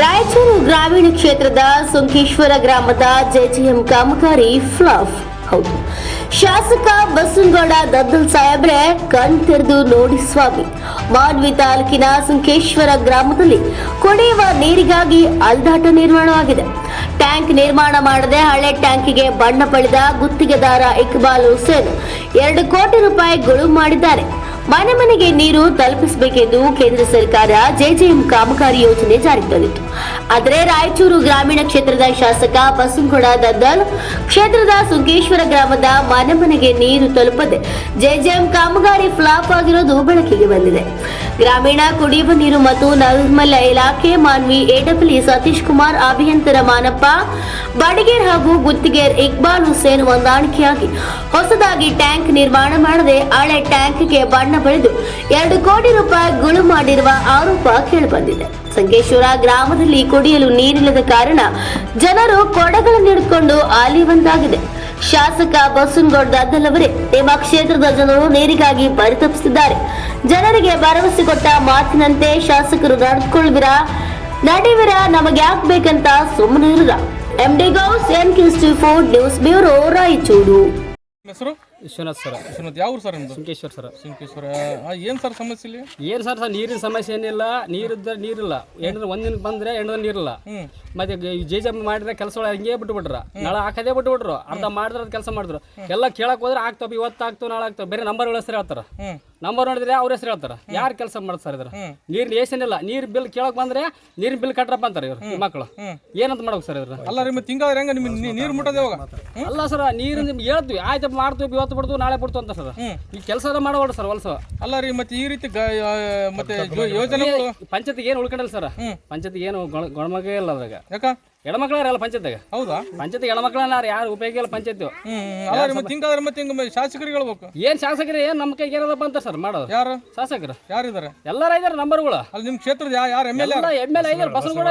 ರಾಯಚೂರು ಗ್ರಾಮೀಣ ಕ್ಷೇತ್ರದ ಸುಂಕೇಶ್ವರ ಗ್ರಾಮದ ಜೆಜಿಎಂ ಕಾಮಗಾರಿ ಫ್ಲಫ್ ಹೌದು. ಶಾಸಕ ಬಸನಗೌಡ ದದ್ದಲ್ ಸಾಹೇಬ್ರೆ ಕಣ್ ತೆರೆದು ನೋಡಿ ಸ್ವಾಮಿ. ಮಾನ್ವಿ ತಾಲೂಕಿನ ಸುಂಕೇಶ್ವರ ಗ್ರಾಮದಲ್ಲಿ ಕುಡಿಯುವ ನೀರಿಗಾಗಿ ಅಲ್ದಾಟ ನಿರ್ಮಾಣವಾಗಿದೆ ಟ್ಯಾಂಕ್ ನಿರ್ಮಾಣ ಮಾಡದೆ ಹಳೆ ಟ್ಯಾಂಕಿಗೆ ಬಣ್ಣ ಪಡೆದ ಗುತ್ತಿಗೆದಾರ ಇಕ್ಬಾಲ್ ಹುಸೇನ್ ಎರಡು ಕೋಟಿ ರೂಪಾಯಿ ಗುಳು ಮಾಡಿದ್ದಾರೆ. ಮನೆ ಮನೆಗೆ ನೀರು ತಲುಪಿಸಬೇಕೆಂದು ಕೇಂದ್ರ ಸರ್ಕಾರ ಜೆಜೆಎಂ ಕಾಮಗಾರಿ ಯೋಜನೆ ಜಾರಿಗೆ ತಂದಿತ್ತು. ಆದರೆ ರಾಯಚೂರು ಗ್ರಾಮೀಣ ಕ್ಷೇತ್ರದ ಶಾಸಕ ಬಸನಗೌಡ ದದ್ದಲ್ ಕ್ಷೇತ್ರದ ಸುಂಕೇಶ್ವರ ಗ್ರಾಮದ ಮನೆ ಮನೆಗೆ ನೀರು ತಲುಪದೆ ಜೆಜೆಎಂ ಕಾಮಗಾರಿ ಫ್ಲಾಪ್ ಆಗಿರೋದು ಬೆಳಕಿಗೆ ಬಂದಿದೆ. ಗ್ರಾಮೀಣ ಕುಡಿಯುವ ನೀರು ಮತ್ತು ನೈರ್ಮಲ್ಯ ಇಲಾಖೆ ಮಾನ್ವಿ ಎಡಬ್ಲ್ಯೂ ಸತೀಶ್ ಕುಮಾರ್, ಅಭಿಯಂತರ ಮಾನಪ್ಪ, ಬಡಿಗೇರ್ ಹಾಗೂ ಗುತ್ತಿಗೆರ್ ಇಕ್ಬಾಲ್ ಹುಸೇನ್ ಹೊಂದಾಣಿಕೆಯಾಗಿ ಹೊಸದಾಗಿ ಟ್ಯಾಂಕ್ ನಿರ್ಮಾಣ ಮಾಡದೆ ಹಳೆ ಟ್ಯಾಂಕ್ಗೆ ಬಣ್ಣ ಬಳಿದು ಎರಡು ಕೋಟಿ ರೂಪಾಯಿ ಗುಳು ಮಾಡಿರುವ ಆರೋಪ ಕೇಳಿಬಂದಿದೆ. ಸಂಕೇಶ್ವರ ಗ್ರಾಮದಲ್ಲಿ ಕುಡಿಯಲು ನೀರಿಲ್ಲದ ಕಾರಣ ಜನರು ಕೊಡಗಳನ್ನು ಹಿಡಿದುಕೊಂಡು ಒಂದಾಗಿದೆ. ಶಾಸಕ ಬಸನಗೌಡ ದದ್ದಲವರೇ ನಿಮ್ಮ ಕ್ಷೇತ್ರದ ಜನರು ನೀರಿಗಾಗಿ ಪರಿತಪಿಸಿದ್ದಾರೆ. ಜನರಿಗೆ ಭರವಸೆ ಕೊಟ್ಟ ಮಾತಿನಂತೆ ಶಾಸಕರು ನಡ್ಕೊಳ್ವಿರಾ? ನಡಿವಿರ ನಮಗೆ ಯಾಕೆ ಬೇಕಂತ ಸುಮ್ಮನೆ ಎಂ ಡಿ ಗೌಸ್ ಎನ್ ಕಿಸ್ಟಿ four news bureau Raichur. Vishwanath sir. Vishwanath ಯಾವ ಸರ್ ನಿಮ್ದು? ಸುಂಕೇಶ್ವರ್ ಸರ್. ಸಿಂಕೇಶ್ವರ. ಏನು ಸರ್ ಸಮಸ್ಯೆ ಇಲ್ಲಿ? ಏನು ಸರ್ ಸರ್ ನೀರಿನ ಸಮಸ್ಯೆ ಏನಿಲ್ಲ. ನೀರಿದ್ದರೆ ನೀರಿಲ್ಲ. ಏನಂದ್ರೆ ಒಂದಿನ ಬಂದ್ರೆ ಎಂಟು ನೀರಿಲ್ಲ. ಮತ್ತೆ ಜೆ ಜೆ ಮಾಡಿದ್ರೆ ಕೆಲಸಗಳು ಹಿಂಗೆ ಬಿಟ್ಟು ಬಿಟ್ರ ನಾಳೆ ಹಾಕದೇ ಬಿಟ್ಟು ಬಿಟ್ರು ಅರ್ಧ ಮಾಡಿದ್ರೆ ಅದು ಕೆಲಸ ಮಾಡಿದ್ರು. ಎಲ್ಲ ಕೇಳಕ್ ಹೋದ್ರೆ ಆಗ್ತಾವ ಇವತ್ತು ಆಗ್ತಾವ ನಾಳೆ ಆಗ್ತಾವ. ಬೇರೆ ನಂಬರ್ಗಳ ಹೆಸರು ಹೇಳ್ತಾರ. ನಂಬರ್ ನೋಡಿದ್ರೆ ಅವ್ರ ಹೆಸರು ಹೇಳ್ತಾರ. ಯಾರು ಕೆಲಸ ಮಾಡ್ತಾರೆ ಇದ್ರ? ನೀರ್ ಏಸೇನಿಲ್ಲ ನೀರ್ ಬಿಲ್ ಕೇಳಕ್ ಬಂದ್ರೆ ನೀರ್ ಬಿಲ್ ಕಟ್ರಪ್ಪ ಅಂತಾರೆ ಇವ್ರು ಮಕ್ಳು. ಮಕ್ಕಳು ಏನಂತ ಮಾಡ್ಬೇಕು ಸರ್ ಇದ್ರ? ಅಲ್ಲ ರೀ ತಿಂಗಳ ಹೆಂಗೆ ನಿಮ್ಗೆ ನೀರು ಮುಟ್ಟೋದೇ ಅಲ್ಲ ಸರ್ ನೀರು ನಿಮ್ಗೆ ಹೇಳ್ತೀವಿ. ಆಯ್ತು ಮಾಡ್ತೀವಿ ಇವತ್ತು ಬಿಡ್ತು ನಾಳೆ ಬಿಡ್ತು ಅಂತ ಸರ್. ಈ ಕೆಲಸ ಮಾಡಬಾರ್ದು ಸರ್ ಹೊಲಸ. ಅಲ್ಲ ರೀ ಮತ್ತೆ ಈ ರೀತಿ ಗ- ಆ, ಮತ್ತೆ ಯೋಜನೆ ಪಂಚಾಯತ್ ಏನು ಉಳ್ಕೊಂಡಿಲ್ಲ ಸರ್. ಪಂಚಾಯತ್ ಏನು ಗೊಣಮಗೇ ಗೊಣಮಗ ಇಲ್ಲ ಅದ್ರಾಗ. ಯಾಕ? ಹೆಣ್ಮಕ್ಳಾರಲ್ಲ ಪಂಚಾಯತ್ ಹೌದಾ? ಪಂಚಾಯತ್ ಹೆಣ್ಮಕ್ಳನ್ನ ಯಾರು ಉಪಯೋಗ ಇಲ್ಲ ಪಂಚಾಯತ್ ಮತ್ತೆ ಹಿಂಗಾದ್ರೆ ಮತ್ತೆ ಹಿಂಗೆ ಶಾಸಕರಿಗೆ ಹೇಳ್ಬೇಕು. ಏನ್ ಶಾಸಕರು ಏನ್ ನಮ್ಮ ಕೈಗೆ ಏನದಪ್ಪ ಅಂತ ಸರ್ ಮಾಡೋದು? ಯಾರು? ಶಾಸಕರು. ಯಾರಿದ್ದಾರೆ? ಎಲ್ಲಾರ ಇದಾರೆ ನಂಬರ್ಗಳು ಅಲ್ಲಿ ನಿಮ್ ಕ್ಷೇತ್ರದ ಯಾರು ಎಂ ಎಲ್ ಎಂ ಎಲ್ ಐದಾರೆ ಬಸ್ನು ಕೂಡ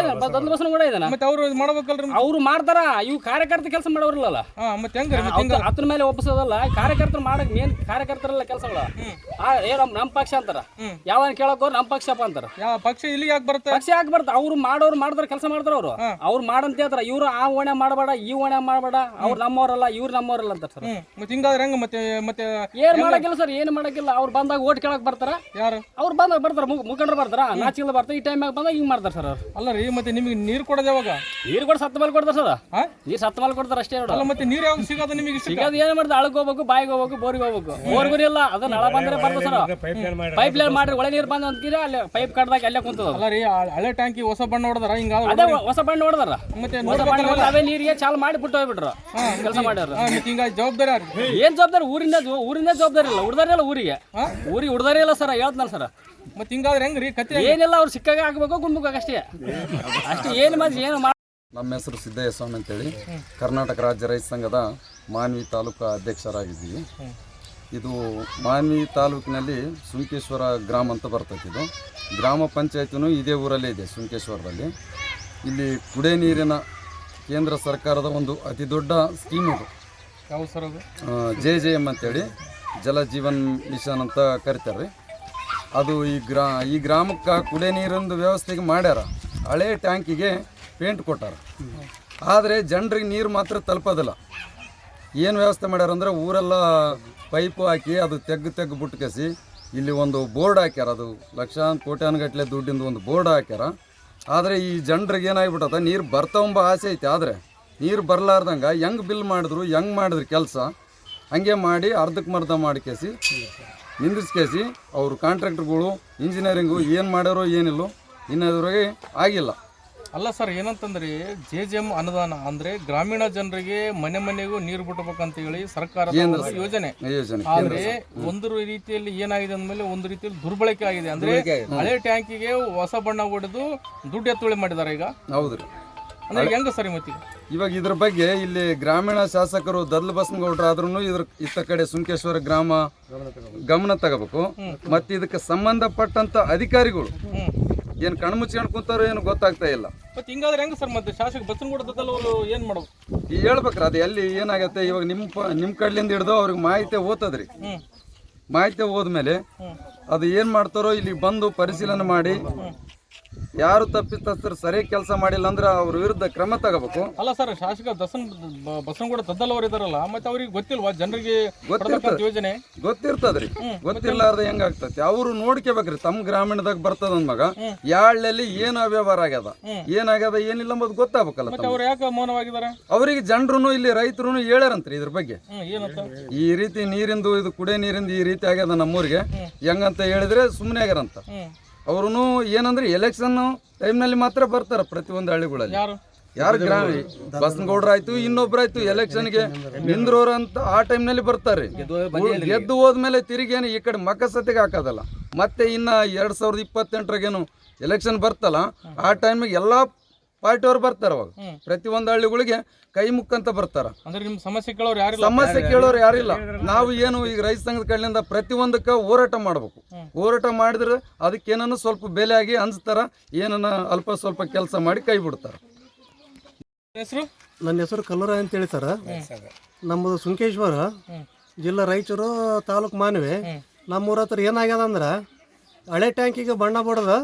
ಕೂಡ ಇದಾನ ಮತ್ತೆ ಅವರು ಮಾಡ್ಬೇಕಲ್ರಿ ಅವ್ರು ಮಾಡ್ತಾರ ಇವ್ ಕಾರ್ಯಕರ್ತ ಕೆಲಸ ಮಾಡೋರಿಲ್ಲಲ್ಲ ಹಾಂ ಮತ್ತೆ ಹೆಂಗೆ ರೀ ಹಿಂಗ ಹತ್ರ ಮೇಲೆ ಒಪ್ಪಿಸೋದಲ್ಲ ಕಾರ್ಯಕರ್ತರು ಮಾಡಕ್ ಮೇನ್ ಕಾರ್ಯಕರ್ತರಲ್ಲ ಕೆಲಸಗಳು. ಏ ನಮ್ ನಮ್ ಪಕ್ಷ ಅಂತಾರ. ಯಾವ ಕೇಳಕ್ ನಮ್ಮ ನಮ್ ಪಕ್ಷಪ್ಪ ಅಂತಾರ. ಯಾವ ಪಕ್ಷ ಇಲ್ಲಿ ಯಾಕೆ ಬರುತ್ತೆ ಪಕ್ಷ ಯಾಕೆ ಬರ್ತ ಅವ್ರು ಮಾಡೋರು ಮಾಡ್ತಾರ ಕೆಲಸ ಮಾಡ್ತಾರ ಅವ್ರು. ಅವ್ರು ಮಾಡಂತ ಹೇಳ್ತಾರ. ಇವ್ರು ಆ ಓಣೆ ಮಾಡಬೇಡ ಈ ಓಣೆ ಮಾಡಬೇಡ. ಅವ್ರು ನಮ್ಮವರಲ್ಲ ಇವ್ರು ನಮ್ಮವರಲ್ಲ ಅಂತ ಸರ್. ಮತ್ತೆ ಹಿಂಗಾದ್ರೆ ಹೆಂಗೆ ಮತ್ತೆ ಮತ್ತೆ ಏನ್ ಮಾಡಕ್ಕಿಲ್ಲ ಸರ್ ಏನ್ ಮಾಡಕ್ಕಿಲ್ಲ. ಅವ್ರು ಬಂದಾಗ ಓಟ್ ಕೇಳಕ್ ಬರ್ತಾರ. ಯಾರು? ಅವ್ರು ಬಂದಾಗ ಬರ್ತಾರ ಮುಖಂಡ್ರು ಬರ್ತಾರ ನಾಚಿಲ್ಲ ಬರ್ತಾರ ಈ ಟೈಮ್ ಬಂದಾಗ ಹಿಂಗ್ ಮಾಡ್ತಾರ ಸರ್ ಅವ್ರು. ಅಲ್ಲ ರೀ ಮತ್ತೆ ನಿಮಗೆ ನೀರು ಕೊಡೋದು ಯಾವಾಗ? ನೀರು ಕೂಡ ಸತ್ತ ಮೇಲೆ ಕೊಡ್ತಾರ ಸರ್. ನೀರ್ ನೀರು ಸತ್ತ ಮೇಲೆ ಕೊಡ್ತಾರ ಅಷ್ಟೇ ಅಲ್ಲ ಮತ್ತೆ ನೀರು ಯಾವಾಗ ಸಿಗೋದು ನಿಮಗೆ ಸಿಗ ಸಿಗೋದು ಏನ್ ಮಾಡ್ತಾರೆ ಅಳಗ್ ಹೋಗ್ಬೇಕು ಬಾಯಿಗೆ ಹೋಗ್ಬೇಕು ಬೋರಿಗೆ ಹೋಗ್ಬೇಕು. ಬೋರ್ಗುರಿ ಇಲ್ಲ ಅದು ನಳ ಬಂದ್ರೆ ಬರ್ತದೆ ಸರ್. ಪೈಪ್ ಲೈನ್ ಮಾಡ್ರಿ ಒಳ ನೀರು ಬಂದ ಅಂತೀರಿ ಅಲ್ಲಿ ಪೈಪ್ ಕಡ್ದಾಗ ಅಲ್ಲೇ ಕುಂತದ ಅಲ್ಲ ರೀ ಹಳೆ ಟ್ಯಾಂಕಿ ಹೊಸ ಬಣ್ಣ ಹೊಡೆದಾರ ಹಿಂಗ ಹೊಸ ಬಣ್ಣ ನೋಡಿದಾರ ಅವೇ ನೀರಿಗೆ ಚಾಲು ಮಾಡಿ ಬಿಟ್ಟು ಹೋಗ್ಬಿಟ್ರು. ಕೆಲಸ ಮಾಡ್ಯಾರ. ಹಿಂಗಾಗಿ ಜವಾಬ್ದಾರಿ ಯಾರು ಏನ್ ಜವಾಬ್ದಾರಿ? ಊರಿಂದ ಊರಿಂದ ಜವಾಬ್ದಾರಿ ಇಲ್ಲ ಇಲ್ಲ ಊರಿಗೆ. ಊರಿಗೆ ಉಡ್ದಾರಿ ಇಲ್ಲ ಸರ್ ಹೇಳ್ತಾನ ಸರ್. ಮತ್ತೆ ಹಿಂಗಾದ್ರೆ ಹೆಂಗ್ ರೀ ಕತೆ ಏನಿಲ್ಲ ಅವ್ರು ಸಿಕ್ಕಾಗ ಹಾಕ್ಬೇಕು ಗುಂಡ್ಬೇಕು ಅಷ್ಟೇ. ಅಷ್ಟೇ ಏನು ಮಾಡಿ ಏನು ಮಾಡಿ ನಮ್ಮ ಹೆಸರು ಸಿದ್ದಯ್ಯ ಸ್ವಾಮಿ ಅಂತೇಳಿ. ಕರ್ನಾಟಕ ರಾಜ್ಯ ರೈತ ಸಂಘದ ಮಾನ್ವಿ ತಾಲೂಕು ಅಧ್ಯಕ್ಷರಾಗಿದ್ದೀವಿ. ಇದು ಮಾನ್ವಿ ತಾಲೂಕಿನಲ್ಲಿ ಸುಂಕೇಶ್ವರ ಗ್ರಾಮ ಅಂತ ಬರ್ತೈತೆ ಇದು. ಗ್ರಾಮ ಪಂಚಾಯತಿನೂ ಇದೇ ಊರಲ್ಲೇ ಇದೆ ಸುಂಕೇಶ್ವರದಲ್ಲಿ. ಇಲ್ಲಿ ಕುಡಿಯ ನೀರಿನ ಕೇಂದ್ರ ಸರ್ಕಾರದ ಒಂದು ಅತಿ ದೊಡ್ಡ ಸ್ಕೀಮ್ ಇದು. ಯಾವ ಸರ್ ಅದು? ಜೆ ಜೆ ಎಂ ಅಂತೇಳಿ ಜಲ ಜೀವನ್ ಮಿಷನ್ ಅಂತ ಕರಿತಾರೆ ರೀ. ಅದು ಈ ಗ್ರಾ ಈ ಗ್ರಾಮಕ್ಕೆ ಕುಡಿಯ ನೀರಿಂದು ವ್ಯವಸ್ಥೆಗೆ ಮಾಡ್ಯಾರ. ಹಳೆ ಟ್ಯಾಂಕಿಗೆ ಪೇಂಟ್ ಕೊಟ್ಟಾರ. ಆದರೆ ಜನರಿಗೆ ನೀರು ಮಾತ್ರ ತಲುಪೋದಿಲ್ಲ. ಏನು ವ್ಯವಸ್ಥೆ ಮಾಡ್ಯಾರ ಅಂದ್ರೆ ಊರೆಲ್ಲ ಪೈಪು ಹಾಕಿ ಅದು ತೆಗ್ಗು ತೆಗ್ಗು ಬುಟ್ಕಸಿ ಇಲ್ಲಿ ಒಂದು ಬೋರ್ಡ್ ಹಾಕ್ಯಾರ ಅದು ಲಕ್ಷಾಂತರ ಕೋಟ್ಯಾನ್ಗಟ್ಲೆ ದುಡ್ಡಿಂದು ಒಂದು ಬೋರ್ಡ್ ಹಾಕ್ಯಾರ. ಆದರೆ ಈ ಜನರಿಗೆ ಏನಾಗ್ಬಿಟ್ಟದ ನೀರು ಬರ್ತಾವಂಬ ಆಸೆ ಐತೆ. ಆದರೆ ನೀರು ಬರಲಾರ್ದಂಗೆ ಹೆಂಗೆ ಬಿಲ್ ಮಾಡಿದ್ರು, ಹೆಂಗೆ ಮಾಡಿದ್ರು ಕೆಲಸ, ಹಂಗೆ ಮಾಡಿ ಅರ್ಧಕ್ಕೆ ಮರ್ಧ ಮಾಡ್ಕೇಸಿ ನಿಂದಿರ್ಸ್ಕೇಸಿ ಅವರು ಕಾಂಟ್ರಾಕ್ಟ್ರುಗಳು ಇಂಜಿನಿಯರಿಂಗು ಏನು ಮಾಡ್ಯಾರೋ ಏನಿಲ್ಲೋ ಇನ್ನೋದ್ರಿಗೆ ಆಗಿಲ್ಲ. ಅಲ್ಲ ಸರ್ ಏನಂತಂದ್ರೆ ಜೆ ಜೆ ಎಂ ಅನುದಾನ ಅಂದ್ರೆ ಗ್ರಾಮೀಣ ಜನರಿಗೆ ಮನೆ ಮನೆಗೂ ನೀರು ಬಿಟ್ಟಬೇಕಂತ ಹೇಳಿ ಸರ್ಕಾರದ ಒಂದು ಯೋಜನೆ. ಆದ್ರೆ ಒಂದು ರೀತಿಯಲ್ಲಿ ಏನಾಗಿದೆ ಅಂದ್ಮೇಲೆ ಒಂದು ರೀತಿಯಲ್ಲಿ ದುರ್ಬಳಕೆ ಆಗಿದೆ. ಅಂದ್ರೆ ಹಳೆ ಟ್ಯಾಂಕಿಗೆ ಹೊಸ ಬಣ್ಣ ಹೊಡೆದು ದುಡ್ಡು ಎತ್ತುವಳಿ ಮಾಡಿದ್ದಾರೆ ಈಗ. ಹೌದು. ಅಂದ್ರೆ ಹೆಂಗ ಸರ್ ಮತ್ತೆ ಇವಾಗ ಇದ್ರ ಬಗ್ಗೆ ಇಲ್ಲಿ ಗ್ರಾಮೀಣ ಶಾಸಕರು ದದ್ಲು ಬಸನಗೌಡ್ರು ಆದ್ರೂ ಇದ್ರ ಇತ್ತ ಕಡೆ ಸುಂಕೇಶ್ವರ ಗ್ರಾಮ ಗಮನ ತಗೋಬೇಕು. ಮತ್ತೆ ಇದಕ್ಕೆ ಸಂಬಂಧಪಟ್ಟಂತ ಅಧಿಕಾರಿಗಳು ಏನ್ ಮುಚ್ಕೊಂಡು ಕುಂತಾರೋ ಏನು ಗೊತ್ತಾಗ್ತಾ ಇಲ್ಲ. ಮತ್ತೆ ಹಿಂಗಾದ್ರೆ ಹೆಂಗ ಸರ್ ಮತ್ತೆ ಶಾಸಕ ಬಸನಗೂಡದಲ್ಲಿ ಅವರು ಏನ್ ಮಾಡೋದು? ಈ ಹೇಳ್ಬೇಕ್ರ ಅದು ಎಲ್ಲಿ ಏನಾಗತ್ತೆ? ಇವಾಗ ನಿಮ್ಮ ಪ- ನಿಮ್ಮ ಕಡ್ಲಿಂದ ಹಿಡ್ದು ಅವ್ರಿಗೆ ಮಾಹಿತಿ ಓದ್ತದ್ರಿ ಮಾಹಿತಿ ಹೋದ್ಮೇಲೆ ಅದು ಏನು ಮಾಡ್ತಾರೋ ಇಲ್ಲಿ ಬಂದು ಪರಿಶೀಲನೆ ಮಾಡಿ ಯಾರು ತಪ್ಪಿತಸ್ಥರು ಸರಿಯಾಗಿ ಕೆಲಸ ಮಾಡಿಲ್ಲ ಅಂದ್ರೆ ಅವ್ರ ವಿರುದ್ಧ ಕ್ರಮ ತಗೋಬೇಕು. ಅಲ್ಲ ಸರ್ ಶಾಸಕ ದಸನ್ ಬಸನಗೌಡ ದದ್ದಲ್ ಅವರು ಇದಾರಲ್ಲ ಮತ್ತೆ ಅವ್ರಿಗೆ ಗೊತ್ತಿಲ್ವಾ ಜನರಿಗೆ ಗೊತ್ತಿರ್ತದೆ. ಯೋಜನೆ? ಗೊತ್ತಿರ್ತದ್ರಿ ಗೊತ್ತಿರ್ಲಾರ್ದ ಹೆಂಗಾಗ್ತತಿ ಅವ್ರು ನೋಡ್ಕೋಬೇಕ್ರಿ ತಮ್ಮ ಗ್ರಾಮೀಣದಾಗ ಬರ್ತದ ಅಂದಾಗ ಮಗ. ಯಾಳ್ನಲ್ಲಿ ಏನ್ ಅವ್ಯವಹಾರ ಆಗ್ಯದ. ಏನಾಗ್ಯದ ಏನಿಲ್ಲ ಅಂಬುದು ಗೊತ್ತಾಗಬೇಕಲ್ಲ ಮತ್ತೆ ಅವ್ರು ಯಾಕೆ ಮೌನವಾಗಿದ್ದಾರೆ ಅವರಿಗೆ ಜನರು ಇಲ್ಲಿ ರೈತರು ಹೇಳ್ಯಾರಂತ್ರಿ ಇದ್ರ ಬಗ್ಗೆ. ಈ ರೀತಿ ನೀರಿಂದು ಇದು ಕುಡಿಯ ನೀರಿಂದು ಈ ರೀತಿ ಆಗ್ಯದ ನಮ್ಮೂರಿಗೆ. ಹೆಂಗಂತ ಹೇಳಿದ್ರೆ ಸುಮ್ಮನೆ ಆಗ್ಯಾರಂತ. ಅವ್ರು ಏನಂದ್ರೆ ಎಲೆಕ್ಷನ್ ಟೈಮ್ನಲ್ಲಿ ಮಾತ್ರ ಬರ್ತಾರ ಪ್ರತಿಯೊಂದು ಹಳ್ಳಿಗಳಲ್ಲಿ. ಯಾರು? ಗ್ರಾಮ? ಬಸನಗೌಡ್ರ ಆಯ್ತು ಇನ್ನೊಬ್ರಾಯ್ತು ಎಲೆಕ್ಷನ್ಗೆ ನಿಂದ್ರೋರು ಅಂತ ಆ ಟೈಮ್ನಲ್ಲಿ ಬರ್ತಾರೆ. ಗೆದ್ದು ಹೋದ್ಮೇಲೆ ತಿರುಗೇನು ಈ ಕಡೆ ಮಕ್ಕಸತೆಗೆ ಹಾಕೋದಲ್ಲ. ಮತ್ತೆ ಇನ್ನ ಎರಡು ಸಾವಿರದ ಇಪ್ಪತ್ತೆಂಟರಾಗೇನು ಎಲೆಕ್ಷನ್ ಬರ್ತಲ್ಲ ಆ ಟೈಮಿಗೆ ಎಲ್ಲಾ ಪಾರ್ಟಿಯವ್ರು ಬರ್ತಾರ ಅವಾಗ. ಪ್ರತಿಯೊಂದು ಹಳ್ಳಿಗಳಿಗೆ ಕೈ ಮುಕ್ಕಂತ ಬರ್ತಾರ. ಅಂದ್ರೆ ನಿಮ್ ಸಮಸ್ಯೆ ಕೇಳೋರು ಯಾರಿಲ್ಲ? ಸಮಸ್ಯೆ ಕೇಳೋರು ಯಾರಿಲ್ಲ. ನಾವು ಏನು ಈಗ ರೈತ ಸಂಘದ ಕಡೆಯಿಂದ ಪ್ರತಿಯೊಂದಕ್ಕೆ ಹೋರಾಟ ಮಾಡ್ಬೇಕು. ಹೋರಾಟ ಮಾಡಿದ್ರೆ ಅದಕ್ಕೆ ಏನನ್ನ ಸ್ವಲ್ಪ ಬೆಲೆ ಆಗಿ ಅನ್ಸ್ತಾರ ಏನನ್ನ ಅಲ್ಪ ಸ್ವಲ್ಪ ಕೆಲಸ ಮಾಡಿ ಕೈ ಬಿಡ್ತಾರ. ಹೆಸರು? ನನ್ನ ಹೆಸರು ಕಲ್ಲೂರ ಅಂತೇಳಿ ಸರ್. ನಮ್ಮದು ಸುಂಕೇಶ್ವರ. ಜಿಲ್ಲಾ ರಾಯಚೂರು ತಾಲೂಕು ಮಾನವಿ. ನಮ್ಮೂರ ಹತ್ರ ಏನಾಗ್ಯದ ಅಂದ್ರೆ ಹಳೆ ಟ್ಯಾಂಕಿಗೆ ಬಣ್ಣ ಬಡ್ದು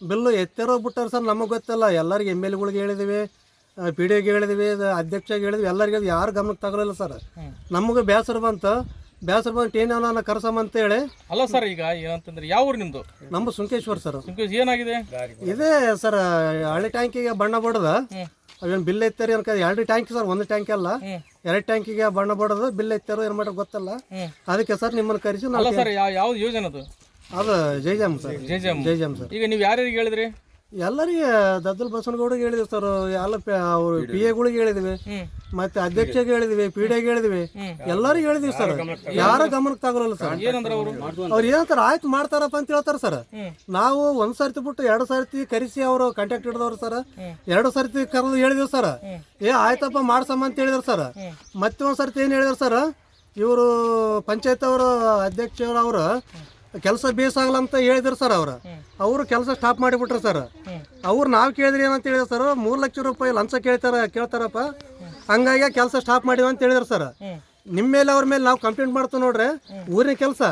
ಬಿಲ್ಲು ಎತ್ತಿರೋ ಬಿಟ್ಟಾರ ಸರ್ ನಮಗೆ ಗೊತ್ತಿಲ್ಲ ಎಲ್ಲರಿಗೆ ಎಂ ಎಲ್ ಎಗಳಿಗೆ ಹೇಳಿದಿವಿ ಪಿ ಡಿ ಎಗೆ ಹೇಳಿದಿವಿ ಅಧ್ಯಕ್ಷಗೆ ಹೇಳಿದ್ವಿ ಎಲ್ಲರಿಗೆ ಯಾರು ಗಮನಕ್ಕೆ ತಗೊಳ್ಳಲ್ಲ ಸರ್. ನಮಗೆ ಬೇಸರ ಬಂತು ಬೇಸರ ಬಂತು ಏನೇನ ನಾನು ಕರ್ಸಮ್ಮ ಅಂತೇಳಿ ಅಲ್ಲ ಸರ್ ಈಗ ಏನಂತಂದ್ರೆ ಯಾವ ಊರು ನಿಮ್ದು? ನಮ್ಮ ಸುಂಕೇಶ್ವರ್ ಸರ್. ಸುಂಕೇಶ್ ಏನಾಗಿದೆ? ಇದೇ ಸರ್ ಹಳೆ ಟ್ಯಾಂಕಿಗೆ ಬಣ್ಣ ಬಡ್ದ. ಅವೇನು ಬಿಲ್ ಎತ್ತಾರ ಎರಡು ಟ್ಯಾಂಕ್ ಸರ್ ಒಂದು ಟ್ಯಾಂಕ್ ಅಲ್ಲ. ಎರಡು ಟ್ಯಾಂಕಿಗೆ ಬಣ್ಣ ಬಡದು ಬಿಲ್ ಎತ್ತಾರೋ ಏನು ಮಾಡೋದು ಗೊತ್ತಲ್ಲ. ಅದಕ್ಕೆ ಸರ್ ನಿಮ್ಮನ್ನು ಕರೆಸಿ ನಾವು ಸರ್ ಯಾವ ಯಾವ್ದು ಯೋಜನೆ ಅದು? ಅದು ಜೈಜಾಮ್ ಸರ್. ಜೈ ಜೈಜಾಮ್ ಸರ್. ಈಗ ನೀವು ಯಾರ್ಯಾರಿಗೆ ಹೇಳಿದ್ರಿ? ಎಲ್ಲರಿಗೆ ದದ್ದಲ್ ಬಸವನಗೌಡಿಗೆ ಹೇಳಿದ್ವಿ ಸರ್. ಎಲ್ಲ ಅವರು ಪಿ ಎಗಳಿಗೆ ಹೇಳಿದ್ವಿ. ಮತ್ತೆ ಅಧ್ಯಕ್ಷಗೆ ಹೇಳಿದ್ವಿ ಪಿ ಡಿಗೆ ಹೇಳಿದ್ವಿ. ಎಲ್ಲರಿಗೂ ಹೇಳಿದ್ವಿ ಸರ್. ಯಾರ ಗಮನಕ್ಕೆ ತಗೋಲ್ಲ ಸರ್. ಏನಂದ್ರ ಅವರು? ಅವ್ರು ಏನಂತಾರ ಆಯ್ತು ಮಾಡ್ತಾರಪ್ಪ ಅಂತ ಹೇಳ್ತಾರ ಸರ್. ನಾವು ಒಂದ್ ಸರ್ತಿ ಬಿಟ್ಟು ಎರಡು ಸರ್ತಿ ಕರೆಸಿ ಅವರು ಕಾಂಟ್ಯಾಕ್ಟ್ ಹಿಡಿದವ್ರು ಸರ್. ಎರಡು ಸರ್ತಿ ಕರೆದು ಹೇಳಿದ್ವಿ ಸರ್. ಏ ಆಯ್ತಪ್ಪ ಮಾಡ್ಸಮ್ಮ ಅಂತ ಹೇಳಿದ್ರು ಸರ್. ಮತ್ತೆ ಒಂದ್ ಸರ್ತಿ ಏನ್ ಹೇಳಿದ್ರು ಸರ್ ಇವರು ಪಂಚಾಯತ್ ಅವರು ಅಧ್ಯಕ್ಷರು ಅವರು ಕೆಲಸ ಬೇಸಾಗಲ್ಲ ಅಂತ ಹೇಳಿದ್ರು ಸರ್ ಅವ್ರು. ಅವರು ಕೆಲಸ ಸ್ಟಾಪ್ ಮಾಡಿಬಿಟ್ರು ಸರ್. ಅವ್ರು ನಾವು ಕೇಳಿದ್ರಿ ಏನಂತ ಹೇಳಿದ್ರು ಸರ್ ಮೂರು ಲಕ್ಷ ರೂಪಾಯಿ ಲಂಚ ಕೇಳ್ತಾರ ಕೇಳ್ತಾರಪ್ಪ. ಹಂಗಾಗಿ ಕೆಲಸ ಸ್ಟಾಪ್ ಮಾಡಿವ ಅಂತ ಹೇಳಿದ್ರು ಸರ್. ನಿಮ್ಮ ಮೇಲೆ ಅವ್ರ ಮೇಲೆ ನಾವು ಕಂಪ್ಲೇಂಟ್ ಮಾಡ್ತೀವಿ ನೋಡ್ರಿ. ಊರಿನ ಕೆಲಸ.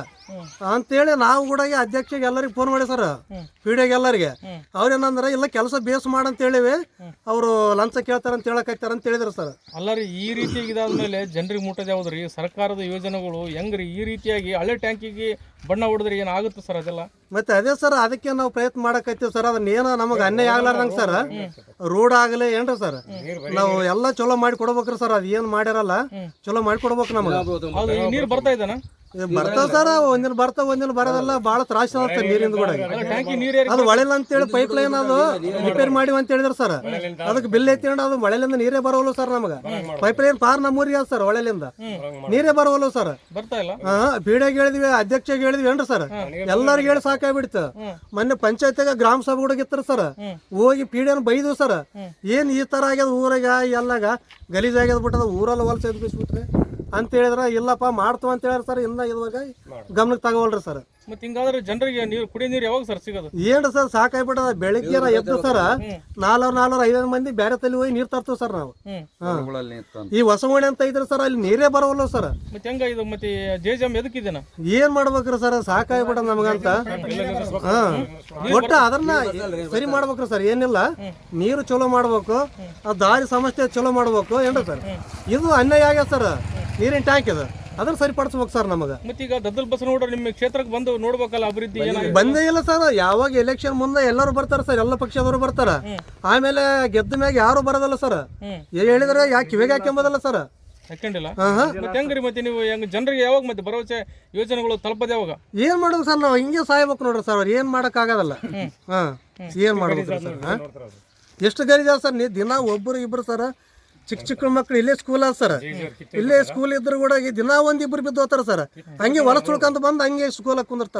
ಅಂತೇಳಿ ನಾವು ಕೂಡ ಅಧ್ಯಕ್ಷಗೆ ಎಲ್ಲರಿಗೆ ಫೋನ್ ಮಾಡಿ ಸರ್ ಪಿಡಿಯೋಗೆ ಎಲ್ಲರಿಗೆ. ಅವ್ರೇನಂದ್ರೆ ಇಲ್ಲ ಕೆಲಸ ಬೇಸ್ ಮಾಡಂತ ಹೇಳಿವಿ. ಅವರು ಲಂಚ ಕೇಳ್ತಾರ ಅಂತ ಹೇಳಕತ್ತಾರ ಅಂತ ಹೇಳಿದ್ರು ಸರ್. ಅಲ್ಲ ರೀ ಈ ರೀತಿ ಇದಾದ್ಮೇಲೆ ಜನರಿಗೆ ಮುಟ್ಟೋದು ಯಾವ್ದ್ರಿ ಸರ್ಕಾರದ ಯೋಜನೆಗಳು ಹೆಂಗ್ರಿ? ಈ ರೀತಿಯಾಗಿ ಹಳೆ ಟ್ಯಾಂಕಿಗೆ ಬಣ್ಣ ಹೊಡೆದ್ರೆ ಏನಾಗುತ್ತೆ ಸರ್ ಅದೆಲ್ಲ? ಮತ್ತೆ ಅದೇ ಸರ್ ಅದಕ್ಕೆ ನಾವು ಪ್ರಯತ್ನ ಮಾಡಕತ್ತೀವಿ ಸರ್. ಅದನ್ನ ಏನೋ ನಮಗೆ ಅನ್ಯಾಯ ಆಗ್ಲಾರ್ದಂಗೆ ಸರ್. ರೋಡ್ ಆಗಲಿ ಏನ್ರಿ ಸರ್? ನಾವು ಎಲ್ಲ ಚಲೋ ಮಾಡಿ ಕೊಡ್ಬೇಕ್ರಿ ಸರ್. ಅದು ಏನು ಮಾಡಿರಲ್ಲ ಚಲೋ ಮಾಡಿ ಕೊಡ್ಬೇಕು ನಮಗೆ. ನೀರು ಬರ್ತಾ ಇದ್ದಾನ ಬರ್ತಾವ ಸರ್ ಒಂದಿನ ಬರ್ತಾವ ಒಂದಿನ ಬರೋದಲ್ಲ ಬಹಳ ತ್ರಾಸ ನೀರಿಂದ ಕೂಡ ಅದು ಒಳೆಲ್ಲ ಅಂತೇಳಿ ಪೈಪ್ ಲೈನ್ ಅದು ರಿಪೇರ್ ಮಾಡಿ ಅಂತ ಹೇಳಿದ್ರು ಸರ್. ಅದಕ್ಕೆ ಬಿಲ್ ಐತಿ ಅದು ಮಳೆಲಿಂದ ನೀರೇ ಬರೋಲ್ಲ ಸರ್ ನಮಗೆ. ಪೈಪ್ ಲೈನ್ ಪಾರ್ ನಮ್ಮೂರಿಗೆ ಅದ ಸರ್ ಒಳೆಲಿಂದ. ನೀರೇ ಬರೋಲ್ಲ ಸರ್. ಹಾ ಬೀಡಾಗ ಹೇಳಿದ್ವಿ ಅಧ್ಯಕ್ಷಗೆ ಹೇಳಿದ್ವಿ ಏನ್ರಿ ಸರ್? ಎಲ್ಲರಿಗೂ ಹೇಳಿ ಸಾಕಾಗ್ಬಿಡ್ತು. ಮೊನ್ನೆ ಪಂಚಾಯತ್ಯಾಗ ಗ್ರಾಮ ಸಭೆ ಇತ್ತರ ಸರ್. ಹೋಗಿ ಪೀಡೆನ ಬೈದು ಸರ್. ಏನ್ ಈ ತರ ಆಗ್ಯದ ಊರಾಗ ಎಲ್ಲಾಗ ಗಲೀಜ್ ಆಗ್ಯದ ಬಿಟ್ಟದ ಊರಲ್ಲಿ ಹೊಲಸ ಎದ್ಬಿಸ್ಬಿಟ್ರಿ ಅಂತ ಹೇಳಿದ್ರೆ ಇಲ್ಲಪ್ಪ ಮಾಡ್ತು ಅಂತ ಹೇಳಿದ್ರೆ ಸರ್ ಇನ್ನ ಇವಾಗ ಗಮನಕ್ಕೆ ತಗೋವಲ್ರಿ ಸರ್. ಮತ್ತೆ ಹಿಂಗಾದ್ರೆ ಜನರಿಗೆ ನೀರು ಕುಡಿಯೋ ನೀರು ಯಾವಾಗ ಸರ್ ಸಿಗೋದು? ಏನು ಸರ್ ಸಾಕಾಗ್ಬಿಟ್ಟದ. ಬೆಳಿಗ್ಗೆ ಎದ್ದು ಸರ್ ನಾಲ್ವರು ನಾಲ್ವರು ಐದೈದು ಮಂದಿ ಬೇರೆ ತಲೆ ಹೋಗಿ ನೀರು ತರ್ತೀವಿ ಸರ್ ನಾವು. ಈ ಹಾ. ಹೊಲಗಳಲ್ಲಿ ಈ ಹೊಸಮಣಿ ಅಂತ ಇದ್ರೆ ಸರ್ ಅಲ್ಲಿ ನೀರೇ ಬರೋಲ್ಲ ಸರ್. ಮತ್ತೆ ಹೆಂಗ ಇದು ಮತ್ತೆ ಜೆಜೆಎಂ ಎದಕ್ಕಿದೇನ ಏನ್ ಮಾಡ್ಬೇಕ್ರಿ ಸರ್ ಸಾಕಾಗ್ಬಿಟ್ಟ ನಮಗಂತ. ಹಾ. ಒಟ್ಟ ಅದನ್ನ ಸರಿ. ಮಾಡ್ಬೇಕ್ರಿ ಸರ್ ಏನಿಲ್ಲ. ನೀರು ಚಲೋ ಮಾಡ್ಬೇಕು. ಆ ದಾರಿ ಸಮಸ್ಯೆ ಚಲೋ ಮಾಡ್ಬೇಕು. ಏನ್ರಿ ಸರ್? ಇದು ಅನ್ಯಾಯ ಆಗ್ಯದ ಸರ್. ನೀರಿನ ಟ್ಯಾಂಕ್ ಇದೆ. ಅದನ್ನ ಸರಿಪಡಿಸ್ಬೇಕು ಸರ್ ನಮಗೆ. ಮತ್ತೆ ಈಗ ದದ್ದಲ್ ನೋಡ್ರಿ ನಿಮ್ಮ ಕ್ಷೇತ್ರಕ್ಕೆ ಬಂದು ನೋಡ್ಬೇಕಲ್ಲ ಅಭಿವೃದ್ಧಿ ಏನಾಗಿದೆ? ಬಂದೇ ಇಲ್ಲ ಸರ್. ಯಾವಾಗ ಎಲೆಕ್ಷನ್ ಮುಂದೆ ಎಲ್ಲರೂ ಬರ್ತಾರೆ ಸರ್. ಎಲ್ಲ ಪಕ್ಷದವರು ಬರ್ತಾರ. ಆಮೇಲೆ ಗೆದ್ದ ಮ್ಯಾಗ ಯಾರು ಬರೋದಲ್ಲ ಸರ್. ಹೇಳಿದ್ರೆ ಯಾಕೆ ಕಿವಿಗೆ ಹಾಕೊಂಬೋದಲ್ಲ ಸರ್. ಯಾಕಂಡಿಲ್ಲ? ಹಾ ಹಾ. ಮತ್ತೆ ಹೆಂಗ್ರಿ ಮತ್ತೆ ನೀವು ಹೆಂಗ್ ಜನರಿಗೆ ಯಾವಾಗ ಮತ್ತೆ ಭರವಸೆ ಯೋಜನೆಗಳು ತಲುಪದ ಯಾವಾಗ? ಏನ್ ಮಾಡೋದು ಸರ್ ನಾವು ಹಿಂಗೆ ಸಾಯ್ಬೇಕು ನೋಡ್ರಿ ಸರ್ ಅವ್ರು. ಏನ್ ಮಾಡಕ್ ಆಗೋದಲ್ಲ ಹಾ. ಏನ್ ಮಾಡ್ಬೇಕು ಸರ್? ಎಷ್ಟು ಗರಿದ ಸರ್ ನೀ ದಿನ ಒಬ್ಬರು ಇಬ್ರು ಸರ್ ಚಿಕ್ಕ ಚಿಕ್ಕ ಮಕ್ಳು ಇಲ್ಲೇ ಸ್ಕೂಲ್ ಅದ ಸರ್ ಇಲ್ಲೇ ಸ್ಕೂಲ್ ಇದ್ರು ಕೂಡ ದಿನ ಒಂದಿಬ್ರು ಇಬ್ರು ಬಿದ್ದು ಹೋತಾರ ಸರ್ ಹಂಗೆ ಹೊಲಸ್ ತುಳ್ಕೊಂತ ಬಂದು ಹಂಗೆ ಸ್ಕೂಲ್ ಕುಂದಿರ್ತಾರ.